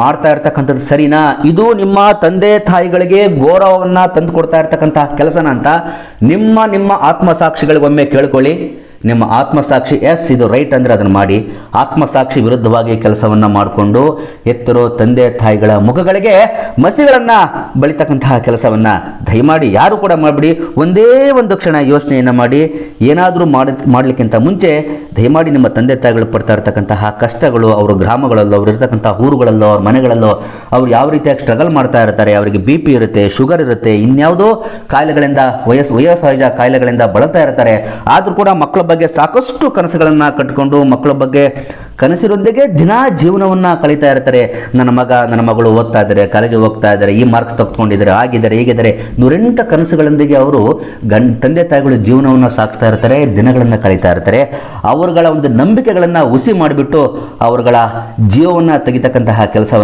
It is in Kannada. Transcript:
ಮಾಡ್ತಾ ಇರ್ತಕ್ಕಂಥದ್ದು ಸರಿನಾ? ಇದು ನಿಮ್ಮ ತಂದೆ ತಾಯಿಗಳಿಗೆ ಗೌರವವನ್ನು ತಂದು ಕೊಡ್ತಾ ಇರ್ತಕ್ಕಂತಹ ಕೆಲಸನ ಅಂತ ನಿಮ್ಮ ನಿಮ್ಮ ಆತ್ಮಸಾಕ್ಷಿಗಳಿಗೊಮ್ಮೆ ಕೇಳ್ಕೊಳ್ಳಿ. ನಿಮ್ಮ ಆತ್ಮಸಾಕ್ಷಿ ಎಸ್, ಇದು ರೈಟ್ ಅಂದರೆ ಅದನ್ನು ಮಾಡಿ ಆತ್ಮಸಾಕ್ಷಿ ವಿರುದ್ಧವಾಗಿ ಕೆಲಸವನ್ನು ಮಾಡಿಕೊಂಡು ಎತ್ತರೋ ತಂದೆ ತಾಯಿಗಳ ಮುಖಗಳಿಗೆ ಮಸಿಗಳನ್ನು ಬಳಿತಕ್ಕಂತಹ ಕೆಲಸವನ್ನು ದಯಮಾಡಿ ಯಾರು ಕೂಡ ಮಾಡಿಬಿಡಿ. ಒಂದೇ ಒಂದು ಕ್ಷಣ ಯೋಚನೆಯನ್ನು ಮಾಡಿ. ಏನಾದರೂ ಮಾಡಿ, ಮಾಡಲಿಕ್ಕಿಂತ ಮುಂಚೆ ದಯಮಾಡಿ ನಿಮ್ಮ ತಂದೆ ತಾಯಿಗಳು ಪಡ್ತಾ ಇರ್ತಕ್ಕಂತಹ ಕಷ್ಟಗಳು, ಅವರ ಗ್ರಾಮಗಳಲ್ಲೋ, ಅವ್ರು ಇರ್ತಕ್ಕಂಥ ಊರುಗಳಲ್ಲೋ, ಅವ್ರ ಮನೆಗಳಲ್ಲೋ, ಅವ್ರು ಯಾವ ರೀತಿಯಾಗಿ ಸ್ಟ್ರಗಲ್ ಮಾಡ್ತಾ ಇರ್ತಾರೆ, ಅವರಿಗೆ ಬಿ ಪಿ ಇರುತ್ತೆ ಶುಗರ್ ಇರುತ್ತೆ, ಇನ್ಯಾವುದೋ ಕಾಯಿಲೆಗಳಿಂದ ವಯಸ್ಸು ವಯೋಸಹಜ ಕಾಯಿಲೆಗಳಿಂದ ಬಳಲ್ತಾ ಇರ್ತಾರೆ. ಆದರೂ ಕೂಡ ಮಕ್ಕಳ ಬಗ್ಗೆ ಸಾಕಷ್ಟು ಕನಸುಗಳನ್ನು ಕಟ್ಟಿಕೊಂಡು ಮಕ್ಕಳ ಬಗ್ಗೆ ಕನಸಿನೊಂದಿಗೆ ದಿನಾ ಜೀವನವನ್ನು ಕಳೀತಾ ಇರ್ತಾರೆ. ನನ್ನ ಮಗ, ನನ್ನ ಮಗಳು ಓದ್ತಾ ಇದ್ದಾರೆ ಕಾಲೇಜಿಗೆ ಹೋಗ್ತಾ ಇದ್ದಾರೆ, ಈ ಮಾರ್ಕ್ಸ್ ತೆಗೆದುಕೊಂಡಿದ್ದಾರೆ ಆಗಿದ್ದಾರೆ ಹೀಗಿದ್ದಾರೆ ನೂರೆಂಟು ಕನಸುಗಳೊಂದಿಗೆ ಅವರು ಗಂಡ, ತಂದೆ, ತಾಯಿಗಳು ಜೀವನವನ್ನು ಸಾಗಿಸ್ತಾ ಇರ್ತಾರೆ, ದಿನಗಳನ್ನು ಕಳೀತಾ ಇರ್ತಾರೆ. ಅವರುಗಳ ಒಂದು ನಂಬಿಕೆಗಳನ್ನು ಹುಸಿ ಮಾಡಿಬಿಟ್ಟು ಅವರುಗಳ ಜೀವವನ್ನು ತೆಗಿತಕ್ಕಂತಹ ಕೆಲಸವನ್ನು